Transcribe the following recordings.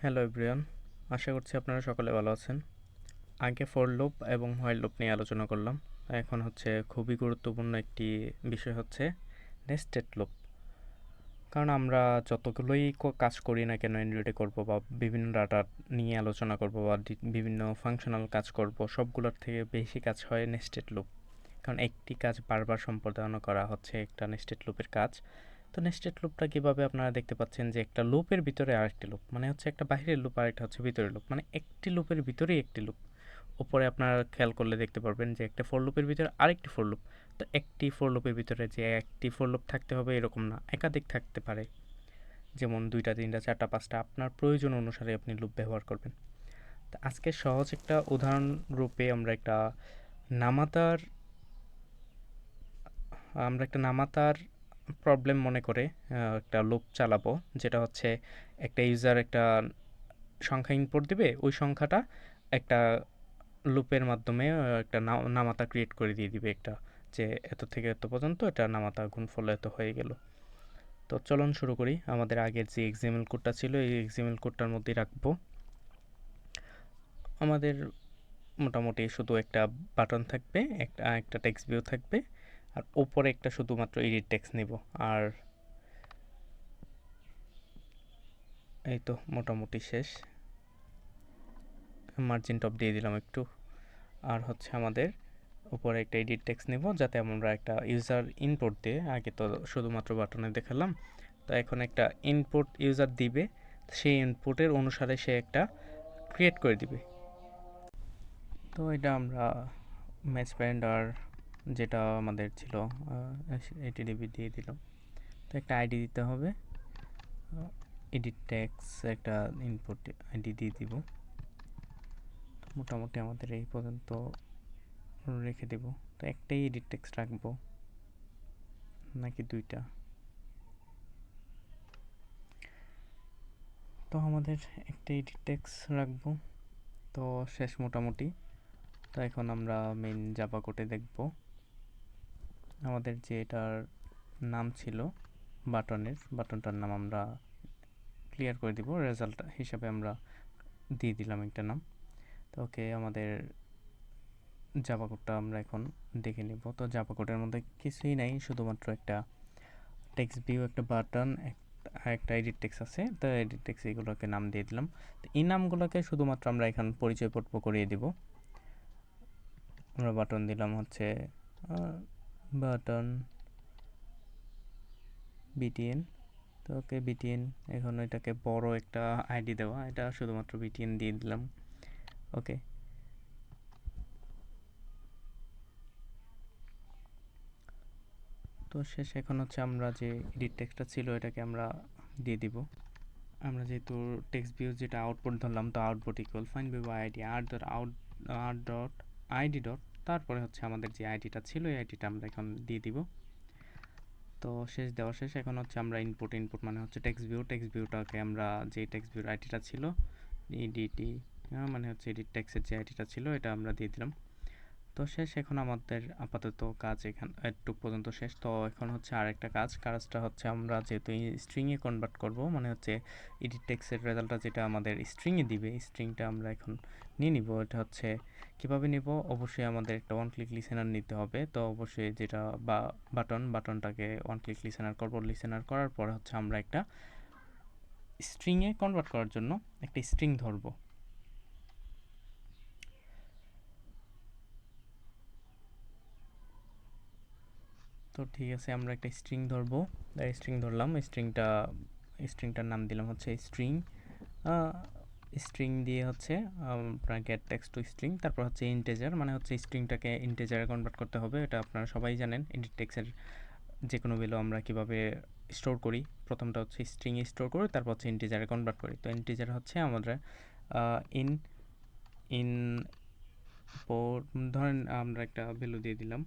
Hello everyone আশা করছি আপনারা সকলে ভালো আছেন। আগে ফর লুপ এবং হোয়াইল লুপ নিয়ে আলোচনা করলাম। এখন হচ্ছে খুবই গুরুত্বপূর্ণ একটি বিষয় হচ্ছে নেস্টেড লুপ কারণ আমরা যতগুলোই কাজ করি না কেন অ্যান্ড্রয়েডে করব বা বিভিন্ন ডাটা নিয়ে আলোচনা করব বা বিভিন্ন ফাংশনাল কাজ করব, সবগুলোর থেকে বেশি কাজ হয় নেস্টেড লুপ কারণ একটি কাজ বারবার সম্পাদনা করা হচ্ছে একটা নেস্টেড লুপের কাজ। তো নেস্টেড লুপটা কীভাবে আপনারা দেখতে পাচ্ছেন যে একটা লুপের ভিতরে আরেকটি লুপ মানে হচ্ছে একটা বাইরের লুপ আরেকটা হচ্ছে ভিতরের লুপ মানে একটি লুপের ভিতরেই একটি লুপ উপরে আপনারা খেয়াল করলে দেখতে পারবেন যে একটা ফোর লুপের ভিতরে আরেকটি ফোর লুপ তো একটি ফোর লুপের ভিতরে যে একটি ফোর লুপ থাকতে হবে এরকম না, একাধিক থাকতে পারে। যেমন দুইটা, তিনটা, চারটা, পাঁচটা, আপনার প্রয়োজন অনুসারে আপনি লুপ ব্যবহার করবেন। তো আজকে সহজ একটা উদাহরণ রূপে আমরা একটা নামাতার, আমরা একটা নামাতার প্রবলেম মনে করে একটা লুপ চালাবো, যেটা হচ্ছে একটা ইউজার একটা সংখ্যা ইনপুট দিবে, ওই সংখ্যাটা একটা লুপের মাধ্যমে একটা নামাতা ক্রিয়েট করে দিয়ে দিবে একটা, যে এত থেকে এত পর্যন্ত এটা নামাতা গুণফল এত হয়ে গেল। তো চলুন শুরু করি। আমাদের আগের যে এক্সাম্পল কোডটা ছিল, এই এক্সাম্পল কোডটার মধ্যেই রাখব। আমাদের মোটামুটি শুধু একটা বাটন থাকবে, একটা একটা টেক্সট ভিউ থাকবে। আর ওপরে একটা শুধুমাত্র এডিট টেক্সট নেব। আর এই তো মোটামুটি শেষ। মার্জিন টপ দিয়ে দিলাম একটু। আর হচ্ছে আমাদের উপরে একটা এডিট টেক্সট নেব যাতে আমরা একটা ইউজার ইনপুট দিয়ে আগে তো শুধুমাত্র বাটনে দেখালাম। তো এখন একটা ইনপুট ইউজার দিবে, সেই ইনপুটের অনুসারে সে একটা ক্রিয়েট করে দিবে। তো এটা আমরা ম্যাচ প্যান্ড আর যেটা আমাদের ছিল এটি এটিডিবি দিয়ে দিলাম তো একটা আইডি দিতে হবে। এডিট ট্যাক্স একটা ইনপুট আইডি দিয়ে দিব। মোটামুটি আমাদের এই পর্যন্ত রেখে দেব। তো একটাই এডিট ট্যাক্স রাখব, নাকি দুইটা? তো আমাদের একটা এডিট ট্যাক্স রাখব। তো শেষ মোটামুটি। তো এখন আমরা মেইন জাভা কোডে দেখব। আমাদের যে এটার নাম ছিল, বাটনের, বাটনটার নাম আমরা ক্লিয়ার করে দিব রেজাল্ট হিসাবে আমরা দিয়ে দিলাম একটা নাম। তো ওকে, আমাদের জাভা কোডটা আমরা এখন দেখে নিব। তো জাভা কোডের মধ্যে কিছুই নাই, শুধুমাত্র একটা টেক্সট ভিউ একটা বাটন একটা এডিট টেক্স আছে। তো এডিট টেক্স এগুলোকে নাম দিয়ে দিলাম। তো এই নামগুলোকে শুধুমাত্র আমরা এখন পর্ব করিয়ে দিব। আমরা বাটন দিলাম হচ্ছে বাটন বিটিএন। তো ওকে বিটিএন, এখন এটাকে বড় একটা আইডি দেওয়া এটা শুধুমাত্র বিটিএন দিয়ে দিলাম। ওকে। তো শেষ এখন হচ্ছে আমরা যে এডিট টেক্সটটা ছিল, এটাকে আমরা দিয়ে দিব। আমরা যেহেতু টেক্সট ভিউ যেটা আউটপুট ধরলাম, তো output equal find view ID R dot out R dot ID dot তারপরে হচ্ছে আমাদের যে আইডিটা ছিল, এই আইডিটা আমরা এখন দিয়ে দিব। তো শেষ দেওয়া শেষ, এখন হচ্ছে আমরা ইনপুট ইনপুট মানে হচ্ছে টেক্সট ভিউ টেক্সট ভিউটাকে আমরা যে টেক্সট ভিউর আইডিটা ছিল ইডিটি মানে হচ্ছে এডিট টেক্সের যে আইডিটা ছিল, এটা আমরা দিয়ে দিলাম। তো শেষ এখন আমাদের আপাতত কাজ এখান, একটু পর্যন্ত শেষ। তো এখন হচ্ছে আরেকটা কাজ, কাজটা হচ্ছে আমরা যেহেতু স্ট্রিংয়ে কনভার্ট করব মানে হচ্ছে এডিট টেক্সের রেজাল্টটা যেটা আমাদের স্ট্রিংয়ে দিবে স্ট্রিংটা আমরা এখন নিয়ে নিব। এটা হচ্ছে কীভাবে নিব? অবশ্যই আমাদের একটা ওয়ান ক্লিক লিসেনার নিতে হবে। তো অবশ্যই যেটা বা বাটন বাটনটাকে ওয়ান ক্লিক লিসেনার করব। লিসেনার করার পরে হচ্ছে আমরা একটা স্ট্রিংয়ে কনভার্ট করার জন্য একটা স্ট্রিং ধরবো। তো ঠিক আছে, আমরা একটা স্ট্রিং ধরবো। স্ট্রিং ধরলাম স্ট্রিংটা স্ট্রিংটার নাম দিলাম হচ্ছে স্ট্রিং স্ট্রিং দিয়ে হচ্ছে আপনার গেট টেক্সট টু স্ট্রিং তারপর হচ্ছে ইন্টেজার মানে হচ্ছে স্ট্রিংটাকে ইন্টেজারে কনভার্ট করতে হবে, এটা আপনারা সবাই জানেন। এডিট টেক্সের যে কোনো ভ্যালু আমরা কীভাবে স্টোর করি, প্রথমটা হচ্ছে স্ট্রিংয়ে স্টোর করি, তারপর হচ্ছে ইন্টিজারে কনভার্ট করি। তো ইন্টিজার হচ্ছে আমাদের ইন ইন ধরেন আমরা একটা ভ্যালু দিয়ে দিলাম।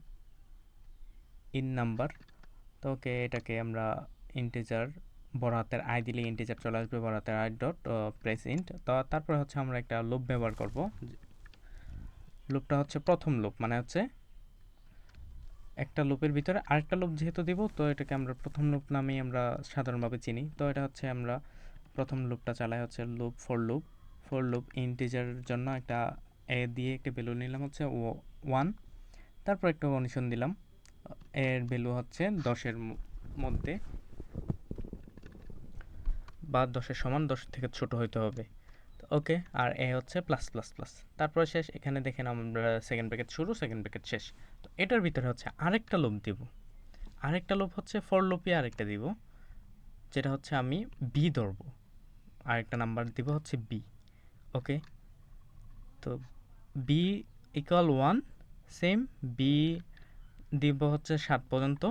ইন নাম্বার তো ওকে এটাকে আমরা ইন্টিজার বড় হাতের আই দিলে ইন্টিজার চলে আসবে বড় হাতের আই ডট প্রেস ইন্ট তো তারপরে হচ্ছে আমরা একটা লুপ ব্যবহার করব। লুপটা হচ্ছে প্রথম লুপ মানে হচ্ছে একটা লুপের ভিতরে আরেকটা লুপ যেহেতু দিব, তো এটাকে আমরা প্রথম লুপ নামেই আমরা সাধারণভাবে চিনি। তো এটা হচ্ছে আমরা প্রথম লুপটা চালায় হচ্ছে loop for loop for loop ইন্টিজারের জন্য একটা এ দিয়ে একটা ভ্যালু নিলাম, হচ্ছে ও ওয়ান তারপর একটা কন্ডিশন দিলাম। এর ভ্যালু হচ্ছে দশের মধ্যে বা দশের সমান দশ থেকে ছোট হইতে হবে। ওকে আর এ হচ্ছে প্লাস প্লাস প্লাস তারপরে শেষ, এখানে দেখেন আমরা সেকেন্ড ব্র্যাকেট শুরু সেকেন্ড ব্র্যাকেট শেষ। তো এটার ভিতরে হচ্ছে আরেকটা লুপ দিব। আরেকটা লুপ হচ্ছে ফর লুপে আরেকটা দিব, যেটা হচ্ছে আমি বি ধরবো। আরেকটা নাম্বার দিব হচ্ছে বি ওকে তো B equal one same B দিব হচ্ছে সাত পর্যন্ত।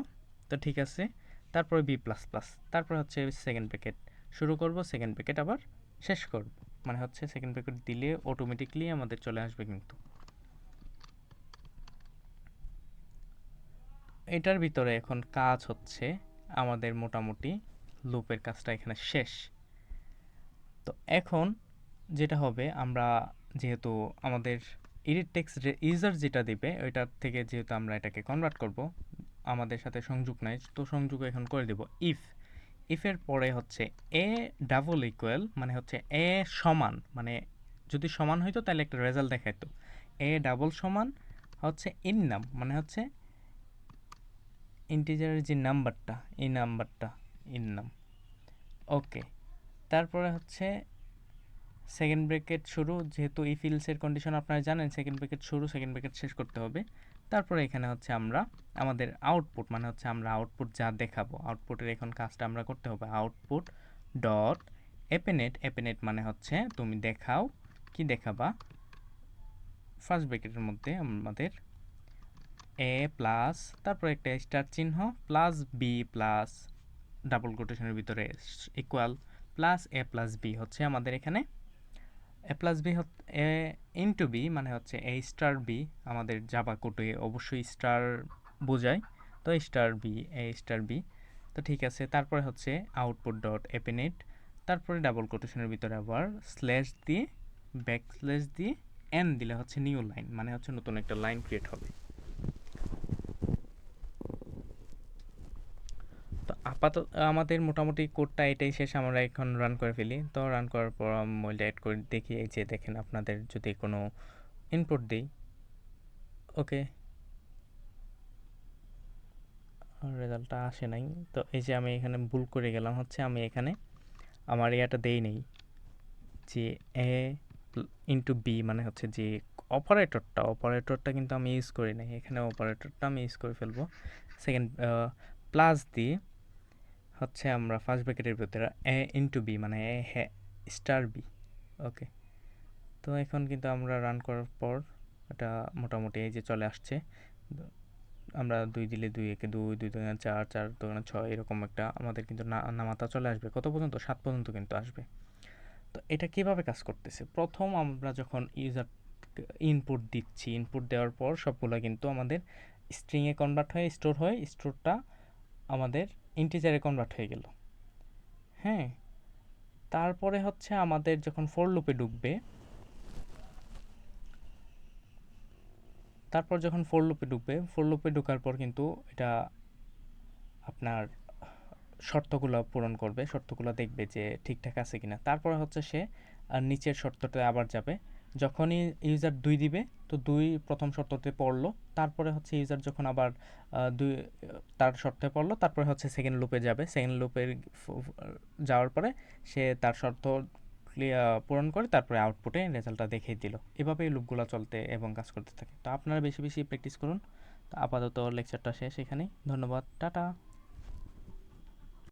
তো ঠিক আছে। তারপরে বি প্লাস প্লাস তারপরে হচ্ছে সেকেন্ড প্যাকেট শুরু করব সেকেন্ড প্যাকেট আবার শেষ করব। মানে হচ্ছে সেকেন্ড প্যাকেট দিলে অটোমেটিকলি আমাদের চলে আসবে কিন্তু। এটার ভিতরে এখন কাজ হচ্ছে আমাদের মোটামুটি লুপের কাজটা এখানে শেষ। তো এখন যেটা হবে, আমরা যেহেতু আমাদের এডিট টেক্সট ইউজার যেটা দিবে, ওইটার থেকে যেহেতু আমরা এটাকে কনভার্ট করব, আমাদের সাথে সংযোগ নাই, তো সংযোগ এখন করে দেব ইফ ইফের পরে হচ্ছে এ ডাবল ইকুয়াল মানে হচ্ছে এ সমান মানে যদি সমান হইতো তাহলে একটা রেজাল্ট দেখাইতো। এ ডাবল সমান হচ্ছে ইন নাম মানে হচ্ছে ইন্টিজারের যে নাম্বারটা এই নাম্বারটা ইন নাম ওকে তারপরে হচ্ছে সেকেন্ড ব্রেকেট শুরু, যেহেতু এই ফিলসের কন্ডিশন আপনারা জানেন সেকেন্ড ব্রেকেট শুরু সেকেন্ড ব্রেকেট শেষ করতে হবে। তারপরে এখানে হচ্ছে আমরা, আমাদের আউটপুট মানে হচ্ছে আমরা আউটপুট যা দেখাবো আউটপুটের এখন কাজটা আমরা করতে হবে। আউটপুট ডট এপেনেট এপেনেট মানে হচ্ছে তুমি দেখাও, কি দেখাবা? ফার্স্ট ব্রেকেটের মধ্যে আমাদের এ প্লাস তারপরে একটা স্টার চিহ্ন প্লাস বি প্লাস ডাবল কোটেশনের ভিতরে equal plus A plus B হচ্ছে আমাদের এখানে A plus B A into B মানে হচ্ছে এ স্টার বি আমাদের জাবা কোটে অবশ্যই স্টার বোঝায়। তো star B A star B তো ঠিক আছে, তারপরে হচ্ছে আউটপুট ডট এপেনেট তারপরে ডাবল কোটেশনের ভিতরে আবার স্ল্যাশ দিয়ে ব্যাক স্ল্যাশ দিয়ে এন দিলে হচ্ছে নিউ লাইন মানে হচ্ছে নতুন একটা লাইন ক্রিয়েট হবে তো আপাতত, আমাদের মোটামুটি কোডটা এটাই শেষ, আমরা এখন রান করে ফেলি। তো রান করার পর মোবাইলটা অ্যাড করে দেখি, এই যে দেখেন আপনাদের যদি কোনো ইনপুট দিই। ওকে রেজাল্টটা আসে নাই। তো এই যে আমি এখানে ভুল করে গেলাম, হচ্ছে আমি এখানে আমার ইয়াটা দেই নেই। যে এ ইন্টু বি মানে হচ্ছে যে অপারেটরটা অপারেটরটা কিন্তু আমি ইউজ করি নাই। এখানে অপারেটরটা আমি ইউজ করে ফেলব। সেকেন্ড প্লাস দিয়ে হচ্ছে আমরা ফার্স্ট ব্র্যাকেটের ভিতরে এ ইন্টু বি মানে এ হে স্টার বি ওকে তো এখন কিন্তু আমরা রান করার পর এটা মোটামুটি এই যে চলে আসছে। আমরা দুই দিলে দুই, একে দুই দুই দুই চার চার দুই ছয়, এরকম একটা আমাদের কিন্তু নামাতা চলে আসবে। কত পর্যন্ত? সাত পর্যন্ত কিন্তু আসবে। তো এটা কীভাবে কাজ করতেছে? প্রথম আমরা যখন ইউজার ইনপুট দিচ্ছি ইনপুট দেওয়ার পর সবগুলো কিন্তু আমাদের স্ট্রিংয়ে কনভার্ট হয়ে স্টোর হয়। স্টোরটা আমাদের ইন্টিজারে কনভার্ট হয়ে গেল। হ্যাঁ তারপরে হচ্ছে আমাদের যখন ফোর লুপে ঢুকবে, তারপর যখন ফোর লুপে ঢুকবে ফোর লুপে ঢোকার পর কিন্তু এটা আপনার শর্তগুলো পূরণ করবে, শর্তগুলো দেখবে যে ঠিকঠাক আছে কিনা। তারপরে হচ্ছে সে নিচের শর্তটা আবার যাবে। যখনই ইউজার দুই দিবে, তো দুই প্রথম শর্ততে পড়ল। তারপরে হচ্ছে ইউজার যখন আবার দুই, তার শর্তে পড়ল, তারপরে হচ্ছে সেকেন্ড লুপে যাবে। সেকেন্ড লুপে যাওয়ার পরে সে তার শর্ত পূরণ করে তারপরে আউটপুটে রেজাল্টটা দেখিয়ে দিল। এভাবেই লুপগুলো চলতে এবং কাজ করতে থাকে। তো আপনারা বেশি বেশি প্র্যাকটিস করুন। আপাতত লেকচারটা শেষ এখানেই। ধন্যবাদ। টাটা।